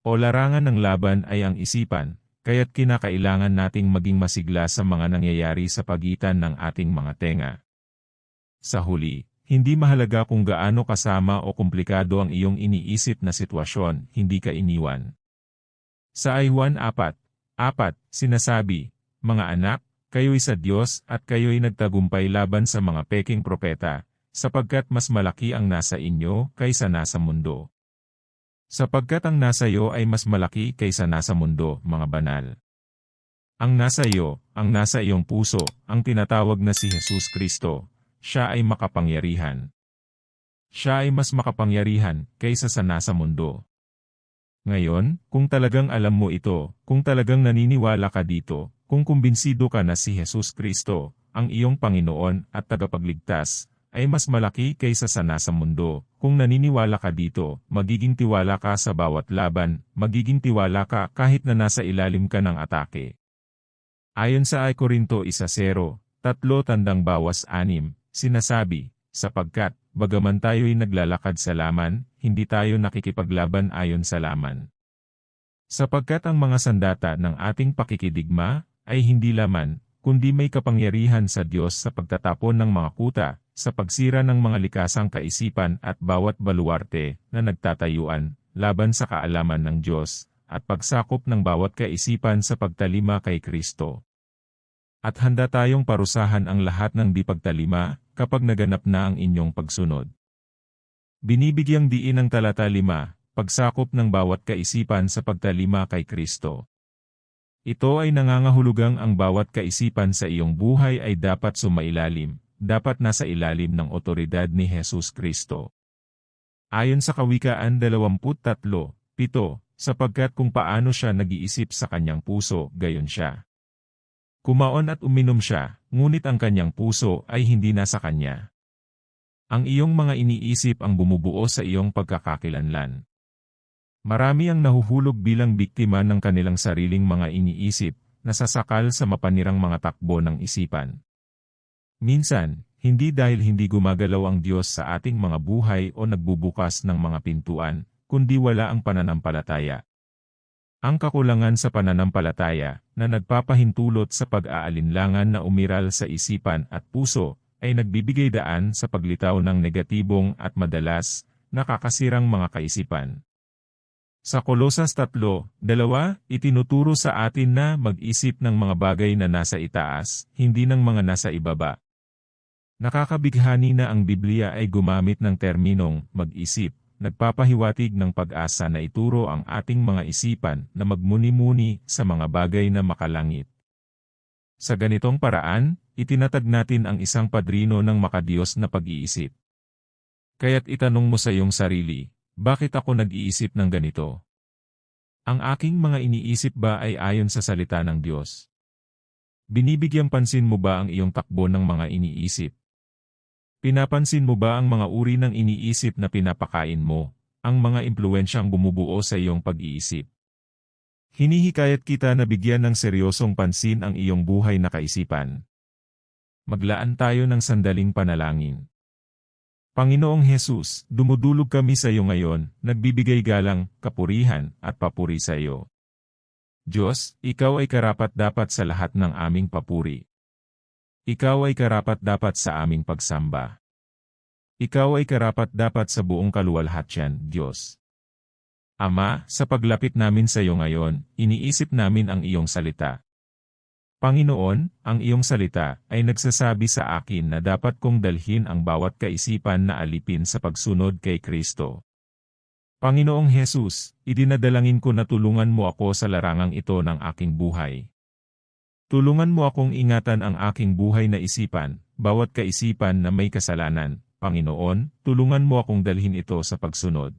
o larangan ng laban ay ang isipan, kaya't kinakailangan nating maging masigla sa mga nangyayari sa pagitan ng ating mga tenga. Sa huli, hindi mahalaga kung gaano kasama o komplikado ang iyong iniisip na sitwasyon, hindi ka iniwan. Sa Aywan 4, 4, sinasabi, Mga anak, kayo'y sa Diyos at kayo'y nagtagumpay laban sa mga peking propeta, sapagkat mas malaki ang nasa inyo kaysa nasa mundo. Sapagkat ang nasa iyo ay mas malaki kaysa nasa mundo, mga banal. Ang nasa iyo, ang nasa iyong puso, ang tinatawag na si Jesus Kristo, siya ay makapangyarihan. Siya ay mas makapangyarihan kaysa sa nasa mundo. Ngayon, kung talagang alam mo ito, kung talagang naniniwala ka dito, kung kumbinsido ka na si Jesus Kristo, ang iyong Panginoon at tagapagligtas, ay mas malaki kaysa sa nasa mundo. Kung naniniwala ka dito, magiging tiwala ka sa bawat laban, magiging tiwala ka kahit na nasa ilalim ka ng atake. Ayon sa 1 Korinto 1.0, tatlo tandang bawas anim, sinasabi, sapagkat, bagaman tayo'y naglalakad sa laman, hindi tayo nakikipaglaban ayon sa laman. Sapagkat ang mga sandata ng ating pakikidigma, ay hindi laman, kundi may kapangyarihan sa Diyos sa pagtatapon ng mga kuta, sa pagsira ng mga likasang kaisipan at bawat baluarte na nagtatayuan, laban sa kaalaman ng Diyos, at pagsakop ng bawat kaisipan sa pagtalima kay Kristo. At handa tayong parusahan ang lahat ng di pagtalima, kapag naganap na ang inyong pagsunod. Binibigyang diin ng talata 5, pagsakop ng bawat kaisipan sa pagtalima kay Kristo. Ito ay nangangahulugang ang bawat kaisipan sa iyong buhay ay dapat sumailalim, dapat nasa ilalim ng otoridad ni Jesus Kristo. Ayon sa Kawikaan 23, 7, sapagkat kung paano siya nag-iisip sa kanyang puso, gayon siya. Kumaon at uminom siya, ngunit ang kanyang puso ay hindi nasa kanya. Ang iyong mga iniisip ang bumubuo sa iyong pagkakakilanlan. Marami ang nahuhulog bilang biktima ng kanilang sariling mga iniisip, nasasakal sa mapanirang mga takbo ng isipan. Minsan, hindi dahil hindi gumagalaw ang Diyos sa ating mga buhay o nagbubukas ng mga pintuan, kundi wala ang pananampalataya. Ang kakulangan sa pananampalataya, na nagpapahintulot sa pag-aalinlangan na umiral sa isipan at puso, ay nagbibigay daan sa paglitaw ng negatibong at madalas, nakakasirang mga kaisipan. Sa Kolosas 3:2, itinuturo sa atin na mag-isip ng mga bagay na nasa itaas, hindi ng mga nasa ibaba. Nakakabighani na ang Biblia ay gumamit ng terminong mag-isip, nagpapahiwatig ng pag-asa na ituro ang ating mga isipan na magmuni-muni sa mga bagay na makalangit. Sa ganitong paraan, itinatag natin ang isang padrino ng makadiyos na pag-iisip. Kaya't itanong mo sa iyong sarili, bakit ako nag-iisip ng ganito? Ang aking mga iniisip ba ay ayon sa salita ng Diyos? Binibigyang pansin mo ba ang iyong takbo ng mga iniisip? Pinapansin mo ba ang mga uri ng iniisip na pinapakain mo, ang mga impluensyang bumubuo sa iyong pag-iisip? Hinihikayat kita na bigyan ng seryosong pansin ang iyong buhay na kaisipan. Maglaan tayo ng sandaling panalangin. Panginoong Hesus, dumudulog kami sa iyo ngayon, nagbibigay galang, kapurihan, at papuri sa iyo. Diyos, Ikaw ay karapat-dapat sa lahat ng aming papuri. Ikaw ay karapat-dapat sa aming pagsamba. Ikaw ay karapat-dapat sa buong kaluwalhatian, Diyos. Ama, sa paglapit namin sa iyo ngayon, iniisip namin ang iyong salita. Panginoon, ang iyong salita ay nagsasabi sa akin na dapat kong dalhin ang bawat kaisipan na alipin sa pagsunod kay Kristo. Panginoong Hesus, idinadalangin ko na tulungan mo ako sa larangang ito ng aking buhay. Tulungan mo akong ingatan ang aking buhay na isipan, bawat kaisipan na may kasalanan, Panginoon, tulungan mo akong dalhin ito sa pagsunod.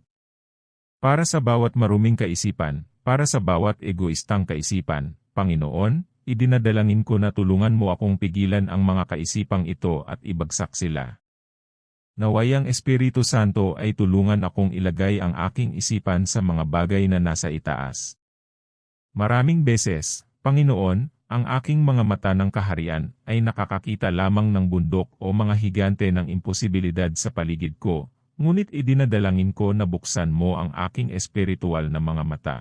Para sa bawat maruming kaisipan, para sa bawat egoistang kaisipan, Panginoon, idinadalangin ko na tulungan mo akong pigilan ang mga kaisipang ito at ibagsak sila. Nawayang Espiritu Santo ay tulungan akong ilagay ang aking isipan sa mga bagay na nasa itaas. Maraming beses, Panginoon, ang aking mga mata ng kaharian ay nakakakita lamang ng bundok o mga higante ng imposibilidad sa paligid ko, ngunit idinadalangin ko na buksan mo ang aking espiritual na mga mata.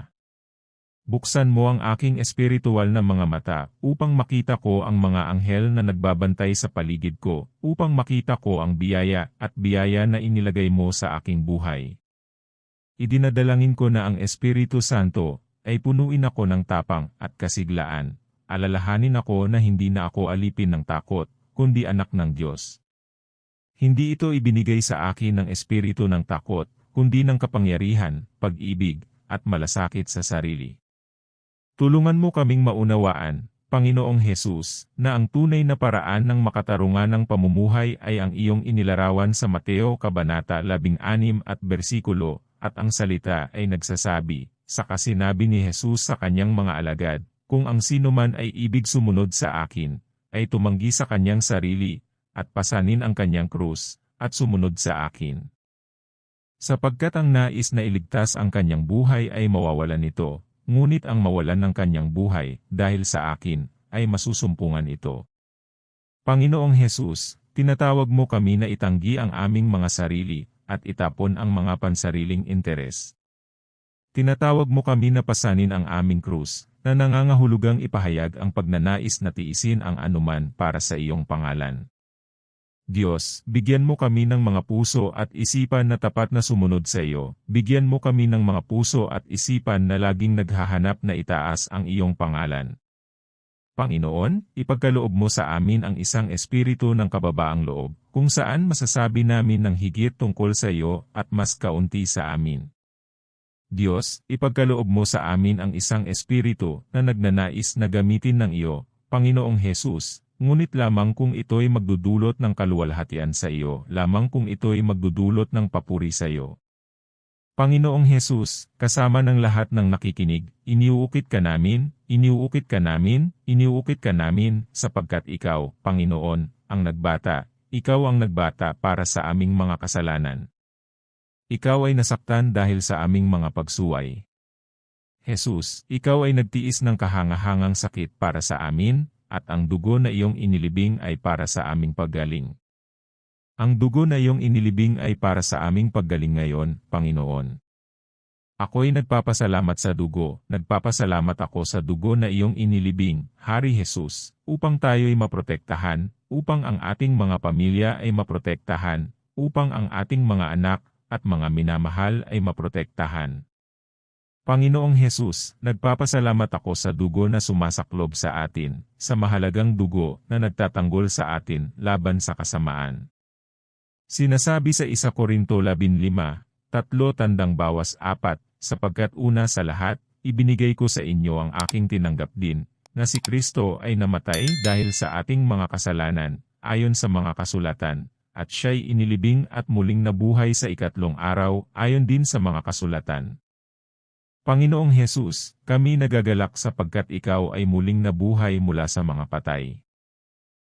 Buksan mo ang aking espiritual na mga mata upang makita ko ang mga anghel na nagbabantay sa paligid ko, upang makita ko ang biyaya at biyaya na inilagay mo sa aking buhay. Idinadalangin ko na ang Espiritu Santo ay punuin ako ng tapang at kasiglaan. Alalahanin ako na hindi na ako alipin ng takot, kundi anak ng Diyos. Hindi ito ibinigay sa akin ng espiritu ng takot, kundi ng kapangyarihan, pag-ibig, at malasakit sa sarili. Tulungan mo kaming maunawaan, Panginoong Hesus, na ang tunay na paraan ng makatarungan ng pamumuhay ay ang iyong inilarawan sa Mateo Kabanata 16 at bersikulo, at ang salita ay nagsasabi, sa kasinabi ni Jesus sa kanyang mga alagad, kung ang sino man ay ibig sumunod sa akin, ay tumanggi sa kanyang sarili, at pasanin ang kanyang krus, at sumunod sa akin. Sapagkat ang nais na iligtas ang kanyang buhay ay mawawalan nito, ngunit ang mawalan ng kanyang buhay, dahil sa akin, ay masusumpungan ito. Panginoong Hesus, tinatawag mo kami na itanggi ang aming mga sarili, at itapon ang mga pansariling interes. Tinatawag mo kami na pasanin ang aming krus, na nangangahulugang ipahayag ang pagnanais na tiisin ang anuman para sa iyong pangalan. Diyos, bigyan mo kami ng mga puso at isipan na tapat na sumunod sa iyo, bigyan mo kami ng mga puso at isipan na laging naghahanap na itaas ang iyong pangalan. Panginoon, ipagkaloob mo sa amin ang isang espiritu ng kababaang loob, kung saan masasabi namin ng higit tungkol sa iyo at mas kaunti sa amin. Diyos, ipagkaloob mo sa amin ang isang espiritu na nagnanais na gamitin ng iyo, Panginoong Hesus, Ngunit lamang kung ito'y magdudulot ng kaluwalhatian sa iyo, lamang kung ito'y magdudulot ng papuri sa iyo. Panginoong Hesus, kasama ng lahat ng nakikinig, iniuukit ka namin, iniuukit ka namin, iniuukit ka namin, sapagkat ikaw, Panginoon, ang nagbata, ikaw ang nagbata para sa aming mga kasalanan. Ikaw ay nasaktan dahil sa aming mga pagsuway. Jesus, ikaw ay nagtiis ng kahangahangang sakit para sa amin, at ang dugo na iyong inilibing ay para sa aming paggaling. Ang dugo na iyong inilibing ay para sa aming paggaling ngayon, Panginoon. Ako'y nagpapasalamat sa dugo, nagpapasalamat ako sa dugo na iyong inilibing, Hari Jesus, upang tayo'y maprotektahan, upang ang ating mga pamilya ay maprotektahan, upang ang ating mga anak at mga minamahal ay maprotektahan. Panginoong Hesus, nagpapasalamat ako sa dugo na sumasaklob sa atin, sa mahalagang dugo na nagtatanggol sa atin laban sa kasamaan. Sinasabi sa 1 Korinto 15, tatlo tandang bawas apat, sapagkat una sa lahat, ibinigay ko sa inyo ang aking tinanggap din, na si Kristo ay namatay dahil sa ating mga kasalanan, ayon sa mga kasulatan, at siya'y inilibing at muling nabuhay sa ikatlong araw, ayon din sa mga kasulatan. Panginoong Hesus, kami nagagalak sapagkat ikaw ay muling nabuhay mula sa mga patay.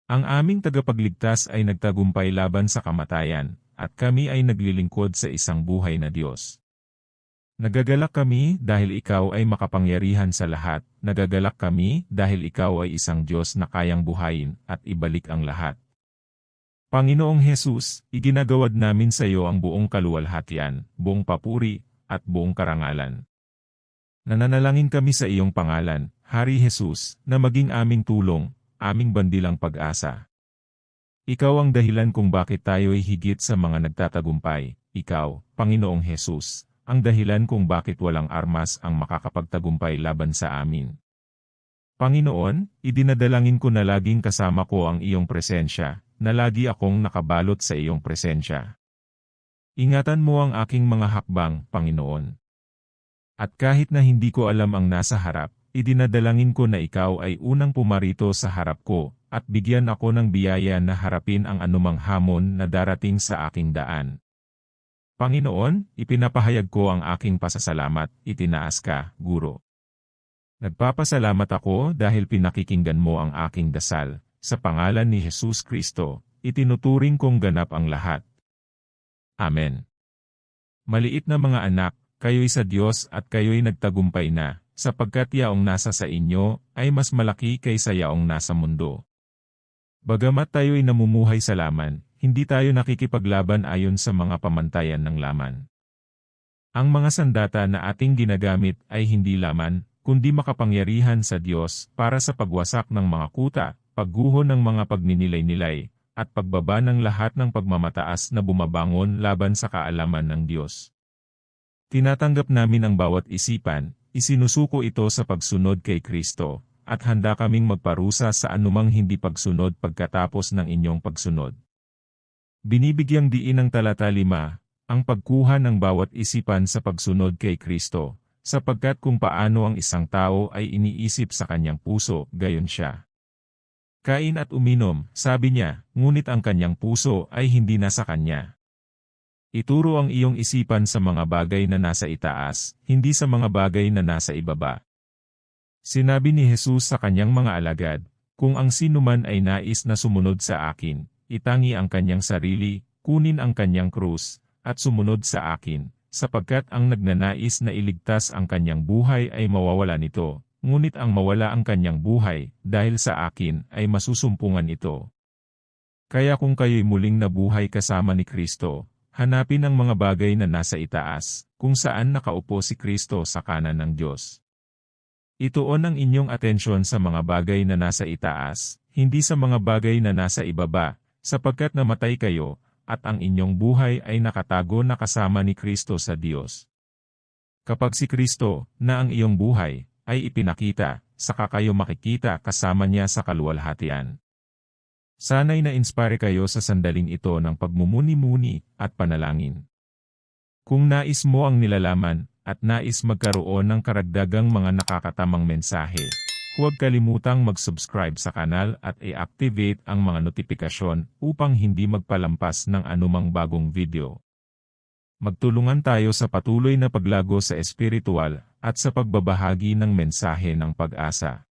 Ang aming tagapagligtas ay nagtagumpay laban sa kamatayan, at kami ay naglilingkod sa isang buhay na Diyos. Nagagalak kami dahil ikaw ay makapangyarihan sa lahat, nagagalak kami dahil ikaw ay isang Diyos na kayang buhayin at ibalik ang lahat. Panginoong Hesus, iginagawad namin sa iyo ang buong kaluwalhatian, buong papuri, at buong karangalan. Nananalangin kami sa iyong pangalan, Hari Jesus, na maging aming tulong, aming bandilang pag-asa. Ikaw ang dahilan kung bakit tayo ay higit sa mga nagtatagumpay, ikaw, Panginoong Jesus, ang dahilan kung bakit walang armas ang makakapagtagumpay laban sa amin. Panginoon, idinadalangin ko na laging kasama ko ang iyong presensya, na lagi akong nakabalot sa iyong presensya. Ingatan mo ang aking mga hakbang, Panginoon. At kahit na hindi ko alam ang nasa harap, idinadalangin ko na ikaw ay unang pumarito sa harap ko, at bigyan ako ng biyaya na harapin ang anumang hamon na darating sa aking daan. Panginoon, ipinapahayag ko ang aking pasasalamat, itinaas ka, Guro. Nagpapasalamat ako dahil pinakikinggan mo ang aking dasal, sa pangalan ni Jesus Kristo, itinuturing kong ganap ang lahat. Amen. Maliit na mga anak, kayo'y sa Diyos at kayo'y nagtagumpay na, sapagkat yaong nasa sa inyo ay mas malaki kaysa yaong nasa mundo. Bagamat tayo'y namumuhay sa laman, hindi tayo nakikipaglaban ayon sa mga pamantayan ng laman. Ang mga sandata na ating ginagamit ay hindi laman, kundi makapangyarihan sa Diyos para sa pagwasak ng mga kuta, pagguho ng mga pagninilay-nilay, at pagbaba ng lahat ng pagmamataas na bumabangon laban sa kaalaman ng Diyos. Tinatanggap namin ang bawat isipan, isinusuko ito sa pagsunod kay Kristo, at handa kaming magparusa sa anumang hindi pagsunod pagkatapos ng inyong pagsunod. Binibigyang diin ng talata 5, ang pagkuha ng bawat isipan sa pagsunod kay Kristo, sapagkat kung paano ang isang tao ay iniisip sa kanyang puso, gayon siya. Kain at uminom, sabi niya, ngunit ang kanyang puso ay hindi nasa kanya. Ituro ang iyong isipan sa mga bagay na nasa itaas, hindi sa mga bagay na nasa ibaba. Sinabi ni Jesus sa kanyang mga alagad, kung ang sinuman ay nais na sumunod sa akin, itangi ang kanyang sarili, kunin ang kanyang krus, at sumunod sa akin, sapagkat ang nagnanais na iligtas ang kanyang buhay ay mawawala nito, ngunit ang mawala ang kanyang buhay, dahil sa akin, ay masusumpungan ito. Kaya kung kayo'y muling nabuhay kasama ni Kristo, hanapin ang mga bagay na nasa itaas, kung saan nakaupo si Kristo sa kanan ng Diyos. Ituon ang inyong atensyon sa mga bagay na nasa itaas, hindi sa mga bagay na nasa ibaba, sapagkat namatay kayo, at ang inyong buhay ay nakatago na kasama ni Kristo sa Diyos. Kapag si Kristo, na ang iyong buhay, ay ipinakita, saka kayo makikita kasama niya sa kaluwalhatian. Sana'y na-inspire kayo sa sandaling ito ng pagmumuni-muni at panalangin. Kung nais mo ang nilalaman, at nais magkaroon ng karagdagang mga nakakatamang mensahe, huwag kalimutang mag-subscribe sa kanal at i-activate ang mga notifikasyon upang hindi magpalampas ng anumang bagong video. Magtulungan tayo sa patuloy na paglago sa espiritual at sa pagbabahagi ng mensahe ng pag-asa.